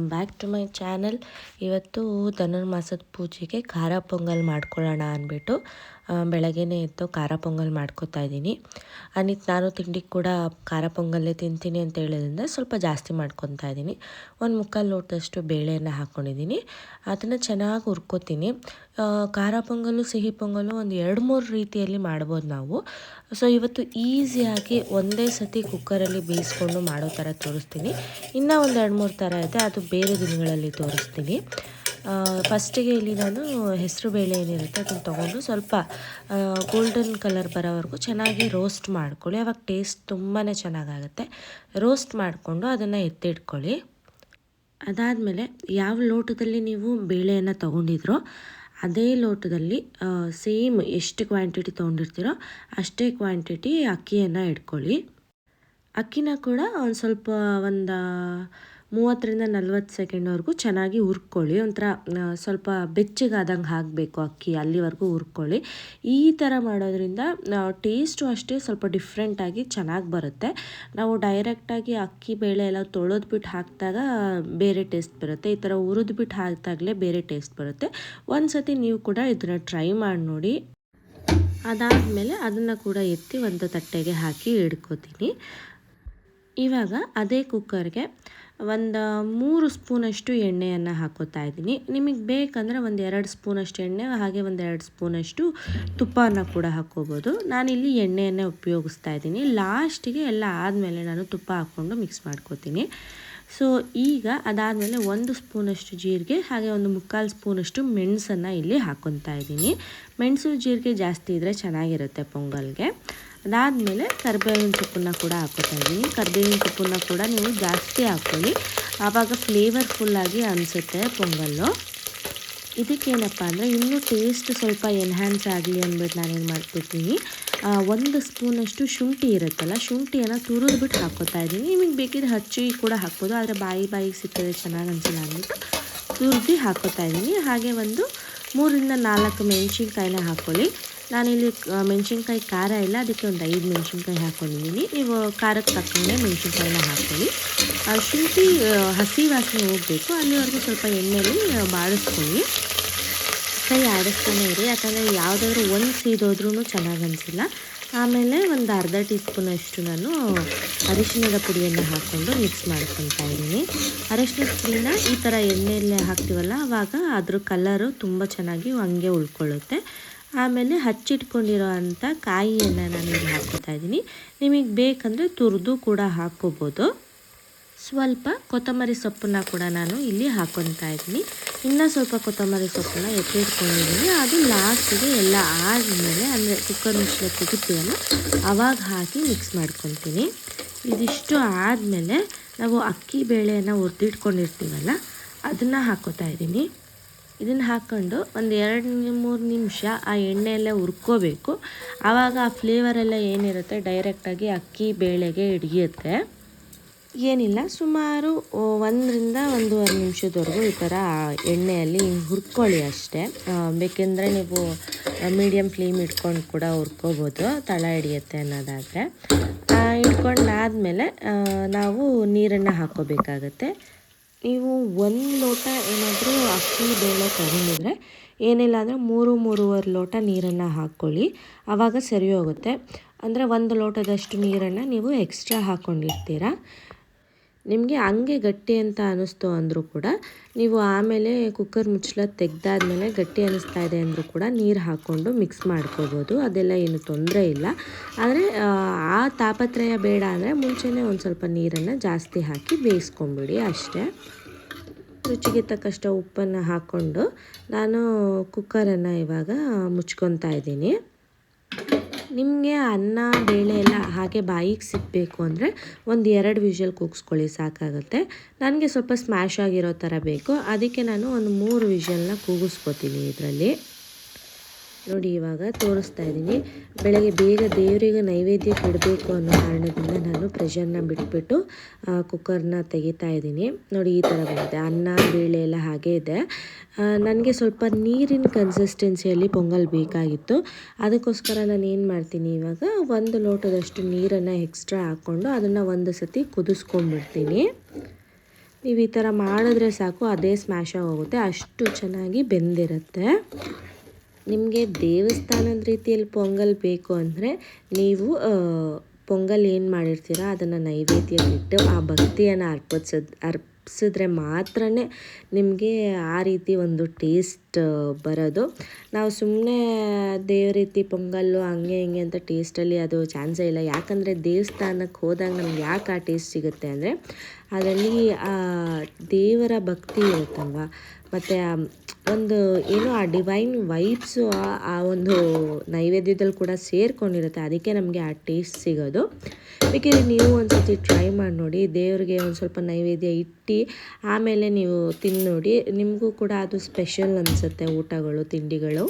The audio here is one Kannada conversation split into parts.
Welcome back to my channel. ಇವತ್ತು ಧನುರ್ಮಾಸದ ಪೂಜೆಗೆ ಖಾರ ಪೊಂಗಲ್ ಮಾಡ್ಕೊಳ್ಳೋಣ ಅಂದ್ಬಿಟ್ಟು. ಬೆಳಗ್ಗೆನೇ ಎದ್ದು ಖಾರ ಪೊಂಗಲ್ ಮಾಡ್ಕೋತಾ ಇದ್ದೀನಿ. ಅನಿತ್, ನಾನು ತಿಂಡಿ ಕೂಡ ಖಾರ ಪೊಂಗಲ್ಲೇ ತಿಂತೀನಿ ಅಂತ ಹೇಳೋದ್ರಿಂದ ಸ್ವಲ್ಪ ಜಾಸ್ತಿ ಮಾಡ್ಕೊತಾ ಇದ್ದೀನಿ. ಒಂದು ಮುಕ್ಕಾಲು ಲೋಟದಷ್ಟು ಬೇಳೆಯನ್ನು ಹಾಕ್ಕೊಂಡಿದ್ದೀನಿ ಅದನ್ನು ಚೆನ್ನಾಗಿ ಹುರ್ಕೋತೀನಿ. ಖಾರ ಪೊಂಗಲು ಸಿಹಿ ಪೊಂಗಲು ಒಂದು ಎರಡು ಮೂರು ರೀತಿಯಲ್ಲಿ ಮಾಡ್ಬೋದು ನಾವು. ಸೊ, ಇವತ್ತು ಈಸಿಯಾಗಿ ಒಂದೇ ಸತಿ ಕುಕ್ಕರಲ್ಲಿ ಬೇಯಿಸ್ಕೊಂಡು ಮಾಡೋ ಥರ ತೋರಿಸ್ತೀನಿ. ಇನ್ನೂ ಒಂದು ಎರಡು ಮೂರು ಥರ ಇದೆ. ಅದು ಬೇರೆ ದಿನಗಳಲ್ಲಿ ತೋರಿಸ್ತೀನಿ. ಫಸ್ಟಿಗೆ ಇಲ್ಲಿ ನಾನು ಹೆಸರು ಬೇಳೆ ಏನಿರುತ್ತೆ ಅದನ್ನು ತೊಗೊಂಡು ಸ್ವಲ್ಪ ಗೋಲ್ಡನ್ ಕಲರ್ ಬರೋವರೆಗೂ ಚೆನ್ನಾಗಿ ರೋಸ್ಟ್ ಮಾಡ್ಕೊಳ್ಳಿ. ಅವಾಗ ಟೇಸ್ಟ್ ತುಂಬಾ ಚೆನ್ನಾಗಾಗುತ್ತೆ. ರೋಸ್ಟ್ ಮಾಡಿಕೊಂಡು ಅದನ್ನು ಎತ್ತಿಟ್ಕೊಳ್ಳಿ. ಅದಾದಮೇಲೆ ಯಾವ ಲೋಟದಲ್ಲಿ ನೀವು ಬೇಳೆಯನ್ನು ತೊಗೊಂಡಿದ್ರೋ ಅದೇ ಲೋಟದಲ್ಲಿ ಸೇಮ್ ಎಷ್ಟು ಕ್ವಾಂಟಿಟಿ ತೊಗೊಂಡಿರ್ತೀರೋ ಅಷ್ಟೇ ಕ್ವಾಂಟಿಟಿ ಅಕ್ಕಿಯನ್ನು ಇಟ್ಕೊಳ್ಳಿ. ಅಕ್ಕಿನ ಕೂಡ ಒಂದು ಸ್ವಲ್ಪ ಒಂದು ಮೂವತ್ತರಿಂದ ನಲ್ವತ್ತು ಸೆಕೆಂಡ್ವರೆಗೂ ಚೆನ್ನಾಗಿ ಹುರ್ಕೊಳ್ಳಿ. ಒಂಥರ ಸ್ವಲ್ಪ ಬೆಚ್ಚಗಾದಂಗೆ ಹಾಕಬೇಕು ಅಕ್ಕಿ, ಅಲ್ಲಿವರೆಗೂ ಹುರ್ಕೊಳ್ಳಿ. ಈ ಥರ ಮಾಡೋದ್ರಿಂದ ಟೇಸ್ಟು ಅಷ್ಟೇ ಸ್ವಲ್ಪ ಡಿಫ್ರೆಂಟಾಗಿ ಚೆನ್ನಾಗಿ ಬರುತ್ತೆ. ನಾವು ಡೈರೆಕ್ಟಾಗಿ ಅಕ್ಕಿ ಬೇಳೆ ಎಲ್ಲ ತೊಳೆದ್ಬಿಟ್ಟು ಹಾಕಿದಾಗ ಬೇರೆ ಟೇಸ್ಟ್ ಬರುತ್ತೆ. ಈ ಥರ ಹುರಿದ್ಬಿಟ್ಟು ಹಾಕಿದಾಗಲೇ ಬೇರೆ ಟೇಸ್ಟ್ ಬರುತ್ತೆ. ಒಂದು ಸತಿ ನೀವು ಕೂಡ ಇದನ್ನು ಟ್ರೈ ಮಾಡಿ ನೋಡಿ. ಅದಾದಮೇಲೆ ಅದನ್ನು ಕೂಡ ಎತ್ತಿ ಒಂದು ತಟ್ಟೆಗೆ ಹಾಕಿ ಇಡ್ಕೋತೀನಿ. ಇವಾಗ ಅದೇ ಕುಕ್ಕರ್ಗೆ ಒಂದು ಮೂರು ಸ್ಪೂನಷ್ಟು ಎಣ್ಣೆಯನ್ನು ಹಾಕೋತಾ ಇದ್ದೀನಿ. ನಿಮಗೆ ಬೇಕಂದರೆ ಒಂದು ಎರಡು ಸ್ಪೂನಷ್ಟು ಎಣ್ಣೆ, ಹಾಗೆ ಒಂದು ಎರಡು ಸ್ಪೂನಷ್ಟು ತುಪ್ಪನ ಕೂಡ ಹಾಕ್ಕೋಬೋದು ನಾನಿಲ್ಲಿ ಎಣ್ಣೆಯನ್ನೇ ಉಪಯೋಗಿಸ್ತಾ ಇದ್ದೀನಿ. ಲಾಸ್ಟಿಗೆ ಎಲ್ಲ ಆದಮೇಲೆ ನಾನು ತುಪ್ಪ ಹಾಕ್ಕೊಂಡು ಮಿಕ್ಸ್ ಮಾಡ್ಕೋತೀನಿ. ಸೊ ಈಗ ಅದಾದಮೇಲೆ ಒಂದು ಸ್ಪೂನಷ್ಟು ಜೀರಿಗೆ, ಹಾಗೆ ಒಂದು ಮುಕ್ಕಾಲು ಸ್ಪೂನಷ್ಟು ಮೆಣಸನ್ನು ಇಲ್ಲಿ ಹಾಕ್ಕೊತಾ ಇದ್ದೀನಿ. ಮೆಣಸು ಜೀರಿಗೆ ಜಾಸ್ತಿ ಇದ್ದರೆ ಚೆನ್ನಾಗಿರುತ್ತೆ ಪೊಂಗಲ್ಗೆ. ಅದಾದಮೇಲೆ ಕರಿಬೇವಿನ ಸೊಪ್ಪನ್ನು ಕೂಡ ಹಾಕೋತಾ ಇದ್ದೀನಿ. ಕರಿಬೇವಿನ ಸೊಪ್ಪನ್ನು ಕೂಡ ನೀವು ಜಾಸ್ತಿ ಹಾಕ್ಕೊಳ್ಳಿ. ಆವಾಗ ಫ್ಲೇವರ್ಫುಲ್ಲಾಗಿ ಅನಿಸುತ್ತೆ ಪೊಂಗಲ್ಲು. ಇದಕ್ಕೇನಪ್ಪ ಅಂದರೆ ಇನ್ನೂ ಟೇಸ್ಟ್ ಸ್ವಲ್ಪ ಎನ್ಹ್ಯಾನ್ಸ್ ಆಗಲಿ ಅಂದ್ಬಿಟ್ಟು ನಾನೇನು ಮಾಡ್ತಿರ್ತೀನಿ. ಒಂದು ಸ್ಪೂನಷ್ಟು ಶುಂಠಿ ಇರುತ್ತಲ್ಲ, ಶುಂಠಿಯನ್ನು ತುರಿದ್ಬಿಟ್ಟು ಹಾಕೋತಾ ಇದ್ದೀನಿ. ನಿಮಗೆ ಬೇಕಿದ್ರೆ ಹಚ್ಚಿ ಕೂಡ ಹಾಕ್ಬೋದು, ಆದರೆ ಬಾಯಿ ಬಾಯಿಗೆ ಸಿಕ್ಕಿದ್ರೆ ಚೆನ್ನಾಗಿ ಅನಿಸಲ್ಲ ಅಂದ್ಬಿಟ್ಟು ತುರಿದು ಹಾಕೋತಾ ಇದ್ದೀನಿ. ಹಾಗೆ ಒಂದು ಮೂರಿಂದ ನಾಲ್ಕು ಮೆಣಸಿನ್ಕಾಯಿನ ಹಾಕ್ಕೊಳ್ಳಿ. ನಾನಿಲ್ಲಿ ಮೆಣಸಿನ್ಕಾಯಿ ಖಾರ ಇಲ್ಲ, ಅದಕ್ಕೆ ಒಂದು ಐದು ಮೆಣಸಿನ್ಕಾಯಿ ಹಾಕ್ಕೊಂಡಿದ್ದೀನಿ ನೀವು ಖಾರಕ್ಕೆ ತಕ್ಕಂಗೆ ಮೆಣಸಿನ್ಕಾಯಿನ ಹಾಕ್ಕೊಳ್ಳಿ ಶುಂಠಿ ಹಸಿ ವಾಸನೆ ಹೋಗಬೇಕು. ಅಲ್ಲಿವರೆಗೂ ಸ್ವಲ್ಪ ಎಣ್ಣೆಲಿ ಬಾಡಿಸ್ಕೊಳ್ಳಿ ಕೈ ಆಡಿಸ್ತಾನೆ ಇರಿ, ಯಾಕಂದರೆ ಯಾವುದಾದ್ರೂ ಒಂದು ಸೀದೋದ್ರೂ ಚೆನ್ನಾಗಿ ಅನಿಸಿಲ್ಲ. ಆಮೇಲೆ ಒಂದು ಅರ್ಧ ಟೀ ಸ್ಪೂನಷ್ಟು ನಾನು ಅರಿಶಿಣದ ಪುಡಿಯನ್ನು ಹಾಕ್ಕೊಂಡು ಮಿಕ್ಸ್ ಮಾಡ್ಕೊತಾ ಇದ್ದೀನಿ. ಅರಿಶಿಣದ ಪುಡಿನ ಈ ಥರ ಎಣ್ಣೆಯಲ್ಲೇ ಹಾಕ್ತೀವಲ್ಲ ಆವಾಗ ಅದ್ರ ಕಲರು ತುಂಬ ಚೆನ್ನಾಗಿ ಹಂಗೆ ಉಳ್ಕೊಳ್ಳುತ್ತೆ. ಆಮೇಲೆ ಹಚ್ಚಿಟ್ಕೊಂಡಿರೋ ಅಂಥ ಕಾಯಿಯನ್ನು ನಾನು ಇಲ್ಲಿ ಹಾಕ್ಕೋತಾ ಇದ್ದೀನಿ. ನಿಮಗೆ ಬೇಕಂದರೆ ತುರಿದು ಕೂಡ ಹಾಕ್ಕೋಬೋದು. ಸ್ವಲ್ಪ ಕೊತ್ತಂಬರಿ ಸೊಪ್ಪನ್ನ ಕೂಡ ನಾನು ಇಲ್ಲಿ ಹಾಕ್ಕೊತಾ ಇದ್ದೀನಿ. ಇನ್ನೂ ಸ್ವಲ್ಪ ಕೊತ್ತಂಬರಿ ಸೊಪ್ಪನ್ನ ಎತ್ತಿಟ್ಕೊಂಡಿದ್ದೀನಿ. ಅದು ಲಾಸ್ಟಿಗೆ ಎಲ್ಲ ಆದಮೇಲೆ ಅಂದರೆ ಕುಕ್ಕರ್ ಮುಚ್ಚಳ ತೆಗಿತೀವಲ್ಲ, ಅವಾಗ ಹಾಕಿ ಮಿಕ್ಸ್ ಮಾಡ್ಕೊತೀನಿ ಇದಿಷ್ಟು ಆದಮೇಲೆ ನಾವು ಅಕ್ಕಿ ಬೇಳೆಯನ್ನು ಹುರಿದಿಟ್ಕೊಂಡಿರ್ತೀವಲ್ಲ, ಅದನ್ನು ಹಾಕ್ಕೋತಾ ಇದ್ದೀನಿ. ಇದನ್ನು ಹಾಕ್ಕೊಂಡು ಒಂದು ಎರಡು ಮೂರು ನಿಮಿಷ ಆ ಎಣ್ಣೆಯಲ್ಲೇ ಹುರ್ಕೋಬೇಕು. ಆವಾಗ ಆ ಫ್ಲೇವರೆಲ್ಲ ಏನಿರುತ್ತೆ ಡೈರೆಕ್ಟಾಗಿ ಅಕ್ಕಿ, ಬೇಳೆಗೆ ಹಿಡಿಯುತ್ತೆ. ಏನಿಲ್ಲ, ಸುಮಾರು ಒಂದರಿಂದ ಒಂದೂವರೆ ನಿಮಿಷದವರೆಗೂ ಈ ಥರ ಎಣ್ಣೆಯಲ್ಲಿ ಹುರ್ಕೊಳ್ಳಿ ಅಷ್ಟೇ. ಬೇಕೆಂದರೆ ನೀವು ಮೀಡಿಯಮ್ ಫ್ಲೇಮ್ ಇಟ್ಕೊಂಡು ಕೂಡ ಹುರ್ಕೋಬೋದು, ತಳ ಹಿಡಿಯುತ್ತೆ ಅನ್ನೋದಾದರೆ. ಇಟ್ಕೊಂಡಾದಮೇಲೆ ನಾವು ನೀರನ್ನು ಹಾಕ್ಕೋಬೇಕಾಗತ್ತೆ ನೀವು ಒಂದು ಲೋಟ ಏನಾದರೂ ಅಕ್ಕಿ ಬೇಳೆ ತಗೊಂಡಿದ್ರೆ ಏನಿಲ್ಲ ಅಂದರೆ ಮೂರು, ಮೂರುವರೆ ಲೋಟ ನೀರನ್ನು ಹಾಕ್ಕೊಳ್ಳಿ. ಆವಾಗ ಸರಿ ಹೋಗುತ್ತೆ. ಅಂದರೆ ಒಂದು ಲೋಟದಷ್ಟು ನೀರನ್ನು ನೀವು ಎಕ್ಸ್ಟ್ರಾ ಹಾಕ್ಕೊಂಡಿರ್ತೀರ ನಿಮಗೆ ಹಂಗೆ ಗಟ್ಟಿ ಅಂತ ಅನ್ನಿಸ್ತು ಅಂದರೂ ಕೂಡ ನೀವು ಆಮೇಲೆ ಕುಕ್ಕರ್ ಮುಚ್ಚಳ ತೆಗ್ದಾದ್ಮೇಲೆ ಗಟ್ಟಿ ಅನ್ನಿಸ್ತಾ ಇದೆ ಅಂದರೂ ಕೂಡ ನೀರು ಹಾಕ್ಕೊಂಡು ಮಿಕ್ಸ್ ಮಾಡ್ಕೋಬೋದು. ಅದೆಲ್ಲ ಏನು ತೊಂದರೆ ಇಲ್ಲ. ಆದರೆ ಆ ತಾಪತ್ರಯ ಬೇಡ ಅಂದರೆ ಮುಂಚೆನೇ ಒಂದು ಸ್ವಲ್ಪ ನೀರನ್ನು ಜಾಸ್ತಿ ಹಾಕಿ ಬೇಯಿಸ್ಕೊಂಬಿಡಿ ಅಷ್ಟೇ. ರುಚಿಗೆ ತಕ್ಕಷ್ಟು ಉಪ್ಪನ್ನು ಹಾಕ್ಕೊಂಡು ನಾನು ಕುಕ್ಕರನ್ನು ಇವಾಗ ಮುಚ್ಕೊತಾ ಇದ್ದೀನಿ. ನಿಮಗೆ ಅನ್ನ, ಬೇಳೆ ಎಲ್ಲ ಹಾಗೆ ಬಾಯಿಗೆ ಸಿಕ್ಕಬೇಕು ಅಂದರೆ ಒಂದು ಎರಡು ವಿಷಲ್ ಕೂಗಿಸ್ಕೊಳ್ಳಿ, ಸಾಕಾಗುತ್ತೆ. ನನಗೆ ಸ್ವಲ್ಪ ಸ್ಮ್ಯಾಶ್ ಆಗಿರೋ ಥರ ಬೇಕು. ಅದಕ್ಕೆ ನಾನು ಒಂದು ಮೂರು ವಿಷಲ್ನ ಕೂಗಿಸ್ಕೊತೀನಿ ಇದರಲ್ಲಿ. ನೋಡಿ ಇವಾಗ ತೋರಿಸ್ತಾ ಇದ್ದೀನಿ. ಬೆಳಗ್ಗೆ ಬೇಗ ದೇವರಿಗೆ ನೈವೇದ್ಯ ಕೊಡಬೇಕು ಅನ್ನೋ ಕಾರಣದಿಂದ ನಾನು ಪ್ರೆಷರ್ನ ಬಿಟ್ಬಿಟ್ಟು ಕುಕ್ಕರ್ನ ತೆಗಿತಾ ಇದ್ದೀನಿ. ನೋಡಿ ಈ ಥರ ಬಂದಿದೆ. ಅನ್ನ, ಬೇಳೆ ಎಲ್ಲ ಹಾಗೆ ಇದೆ. ನನಗೆ ಸ್ವಲ್ಪ ನೀರಿನ ಕನ್ಸಿಸ್ಟೆನ್ಸಿಯಲ್ಲಿ ಪೊಂಗಲ್ ಬೇಕಾಗಿತ್ತು. ಅದಕ್ಕೋಸ್ಕರ ನಾನು ಏನು ಮಾಡ್ತೀನಿ ಇವಾಗ, ಒಂದು ಲೋಟದಷ್ಟು ನೀರನ್ನು ಎಕ್ಸ್ಟ್ರಾ ಹಾಕ್ಕೊಂಡು ಅದನ್ನು ಒಂದು ಸತಿ ಕುದಿಸ್ಕೊಂಡ್ಬಿಡ್ತೀನಿ. ನೀವು ಈ ಥರ ಮಾಡಿದ್ರೆ ಸಾಕು, ಅದೇ ಸ್ಮ್ಯಾಶ್ ಆಗೋಗುತ್ತೆ. ಅಷ್ಟು ಚೆನ್ನಾಗಿ ಬೆಂದಿರುತ್ತೆ. ನಿಮಗೆ ದೇವಸ್ಥಾನದ ರೀತಿಯಲ್ಲಿ ಪೊಂಗಲ್ ಬೇಕು ಅಂದರೆ ನೀವು ಪೊಂಗಲ್ ಏನು ಮಾಡಿರ್ತೀರ, ಅದನ್ನು ನೈವೇದ್ಯಕ್ಕಿಟ್ಟು ಆ ಭಕ್ತಿಯನ್ನು ಅರ್ಪಿಸೋದು, ಅರ್ಪಿಸಿದ್ರೆ ಮಾತ್ರ ನಿಮಗೆ ಆ ರೀತಿ ಒಂದು ಟೇಸ್ಟ್ ಬರೋದು. ನಾವು ಸುಮ್ಮನೆ ದೇವ್ರ ರೀತಿ ಪೊಂಗಲ್ಲು ಹಂಗೆ ಹಿಂಗೆ ಅಂತ ಟೇಸ್ಟಲ್ಲಿ ಅದು ಚಾನ್ಸೇ ಇಲ್ಲ. ಯಾಕಂದರೆ ದೇವಸ್ಥಾನಕ್ಕೆ ಹೋದಾಗ ನಮ್ಗೆ ಯಾಕೆ ಆ ಟೇಸ್ಟ್ ಸಿಗುತ್ತೆ ಅಂದರೆ, ಅದರಲ್ಲಿ ದೇವರ ಭಕ್ತಿ ಇರುತ್ತಲ್ವ ಮತ್ತು ಒಂದು ಏನು ಆ ಡಿವೈನ್ ವೈಬ್ಸು ಆ ಒಂದು ನೈವೇದ್ಯದಲ್ಲಿ ಕೂಡ ಸೇರ್ಕೊಂಡಿರುತ್ತೆ. ಅದಕ್ಕೆ ನಮಗೆ ಆ ಟೇಸ್ಟ್ ಸಿಗೋದು. ಬೇಕಿದ್ರೆ ನೀವು ಒಂದು ಸರ್ತಿ ಟ್ರೈ ಮಾಡಿ ನೋಡಿ, ದೇವರಿಗೆ ಒಂದು ಸ್ವಲ್ಪ ನೈವೇದ್ಯ ಇಟ್ಟು, ಆಮೇಲೆ ನೀವು ತಿನ್ನೋಡಿ ನೋಡಿ ನಿಮಗೂ ಕೂಡ ಅದು ಸ್ಪೆಷಲ್ ಅನಿಸುತ್ತೆ ಊಟಗಳು, ತಿಂಡಿಗಳು.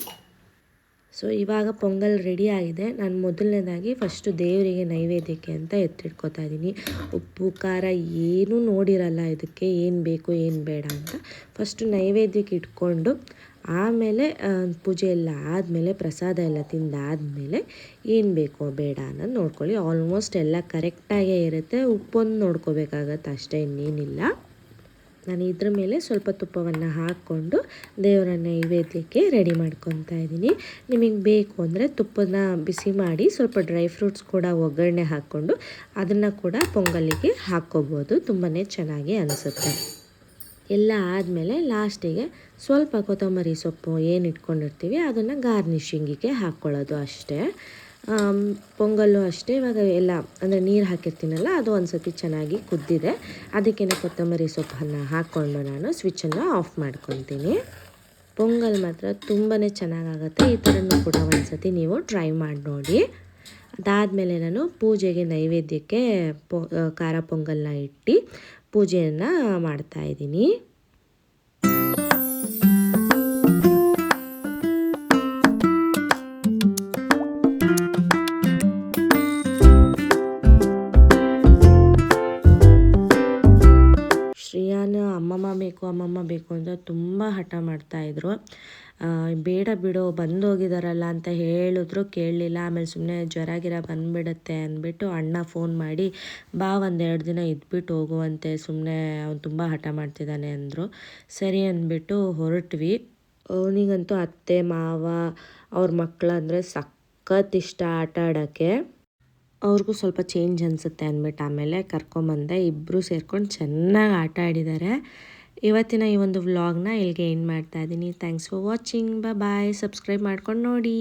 ಸೊ ಇವಾಗ ಪೊಂಗಲ್ ರೆಡಿ ಆಗಿದೆ. ನಾನು ಮೊದಲನೇದಾಗಿ ಫಸ್ಟು ದೇವರಿಗೆ ನೈವೇದ್ಯಕ್ಕೆ ಅಂತ ಎತ್ತಿಟ್ಕೊತಾ ಇದ್ದೀನಿ ಉಪ್ಪು, ಖಾರ ಏನೂ ನೋಡಿರಲ್ಲ ಇದಕ್ಕೆ, ಏನು ಬೇಕು, ಏನು ಬೇಡ ಅಂತ. ಫಸ್ಟು ನೈವೇದ್ಯಕ್ಕೆ ಇಟ್ಕೊಂಡು ಆಮೇಲೆ ಪೂಜೆ ಎಲ್ಲ ಆದಮೇಲೆ, ಪ್ರಸಾದ ಎಲ್ಲ ತಿಂದಾದಮೇಲೆ ಏನು ಬೇಕೋ ಬೇಡ ಅನ್ನೋದು ನೋಡ್ಕೊಳ್ಳಿ. ಆಲ್ಮೋಸ್ಟ್ ಎಲ್ಲ ಕರೆಕ್ಟಾಗೇ ಇರುತ್ತೆ. ಉಪ್ಪೊಂದು ನೋಡ್ಕೋಬೇಕಾಗತ್ತೆ ಅಷ್ಟೇ ಇನ್ನೇನಿಲ್ಲ. ನಾನು ಇದ್ರ ಮೇಲೆ ಸ್ವಲ್ಪ ತುಪ್ಪವನ್ನು ಹಾಕ್ಕೊಂಡು ದೇವರ ನೈವೇದ್ಯಕ್ಕೆ ರೆಡಿ ಮಾಡ್ಕೊತಾ ಇದ್ದೀನಿ. ನಿಮಗೆ ಬೇಕು ಅಂದರೆ ತುಪ್ಪನ ಬಿಸಿ ಮಾಡಿ ಸ್ವಲ್ಪ ಡ್ರೈ ಫ್ರೂಟ್ಸ್ ಕೂಡ ಒಗ್ಗರಣೆ ಹಾಕ್ಕೊಂಡು ಅದನ್ನು ಕೂಡ ಪೊಂಗಲಿಗೆ ಹಾಕ್ಕೋಬೋದು. ತುಂಬಾ ಚೆನ್ನಾಗಿ ಅನಿಸುತ್ತೆ. ಎಲ್ಲ ಆದಮೇಲೆ ಲಾಸ್ಟಿಗೆ ಸ್ವಲ್ಪ ಕೊತ್ತಂಬರಿ ಸೊಪ್ಪು ಏನು ಇಟ್ಕೊಂಡಿರ್ತೀವಿ, ಅದನ್ನು ಗಾರ್ನಿಷಿಂಗಿಗೆ ಹಾಕ್ಕೊಳ್ಳೋದು ಅಷ್ಟೇ. ಪೊಂಗಲ್ಲು ಅಷ್ಟೇ, ಇವಾಗ ಎಲ್ಲ, ಅಂದರೆ ನೀರು ಹಾಕಿರ್ತೀನಲ್ಲ, ಅದು ಒಂದು ಚೆನ್ನಾಗಿ ಕುದ್ದಿದೆ. ಅದಕ್ಕೇನೆ ಕೊತ್ತಂಬರಿ ಸೊಪ್ಪನ್ನು ಹಾಕ್ಕೊಂಡು ನಾನು ಸ್ವಿಚ್ಚನ್ನು ಆಫ್ ಮಾಡ್ಕೊತೀನಿ. ಪೊಂಗಲ್ ಮಾತ್ರ ತುಂಬಾ ಚೆನ್ನಾಗಾಗತ್ತೆ. ಈ ಥರನೂ ಕೂಡ ಒಂದು ಸತಿ ನೀವು ಟ್ರೈ ಮಾಡಿ ನೋಡಿ. ಅದಾದಮೇಲೆ ನಾನು ಪೂಜೆಗೆ ನೈವೇದ್ಯಕ್ಕೆ ಪೊ ಖಾರ ಪೊಂಗಲ್ನ ಇಟ್ಟು ಪೂಜೆಯನ್ನು ಮಾಡ್ತಾ ಬೇಕು ಅಮ್ಮಮ್ಮ ಬೇಕು ಅಂತ ತುಂಬ ಹಠ ಮಾಡ್ತಾಯಿದ್ರು ಬೇಡ ಬಿಡು, ಬಂದೋಗಿದಾರಲ್ಲ ಅಂತ ಹೇಳಿದ್ರು. ಕೇಳಲಿಲ್ಲ. ಆಮೇಲೆ ಸುಮ್ಮನೆ ಜ್ವರ ಗಿರ ಬಂದುಬಿಡುತ್ತೆ ಅಂದ್ಬಿಟ್ಟು ಅಣ್ಣ ಫೋನ್ ಮಾಡಿ, ಬಾ ಒಂದೆರಡು ದಿನ ಇದ್ಬಿಟ್ಟು ಹೋಗುವಂತೆ. ಸುಮ್ಮನೆ ಅವ್ನು ತುಂಬ ಹಠ ಮಾಡ್ತಿದ್ದಾನೆ ಅಂದರು. ಸರಿ ಅಂದ್ಬಿಟ್ಟು ಹೊರಟ್ವಿ. ಅವನಿಗಂತೂ ಅತ್ತೆ, ಮಾವ, ಅವ್ರ ಮಕ್ಕಳಂದರೆ ಸಖತ್ ಇಷ್ಟ ಆಟ ಆಡೋಕ್ಕೆ. ಅವ್ರಿಗೂ ಸ್ವಲ್ಪ ಚೇಂಜ್ ಅನಿಸುತ್ತೆ ಅಂದ್ಬಿಟ್ಟು ಆಮೇಲೆ ಕರ್ಕೊಂಬಂದೆ. ಇಬ್ಬರು ಸೇರ್ಕೊಂಡು ಚೆನ್ನಾಗಿ ಆಟ ಆಡಿದ್ದಾರೆ ಇವತ್ತಿನ ಈ ಒಂದು ವ್ಲಾಗ್ನ ಇಲ್ಲಿಗೆ ಎಂಡ್ ಮಾಡ್ತಾ ಇದ್ದೀನಿ thanks for watching bye subscribe ಮಾಡ್ಕೊಂಡು ನೋಡಿ.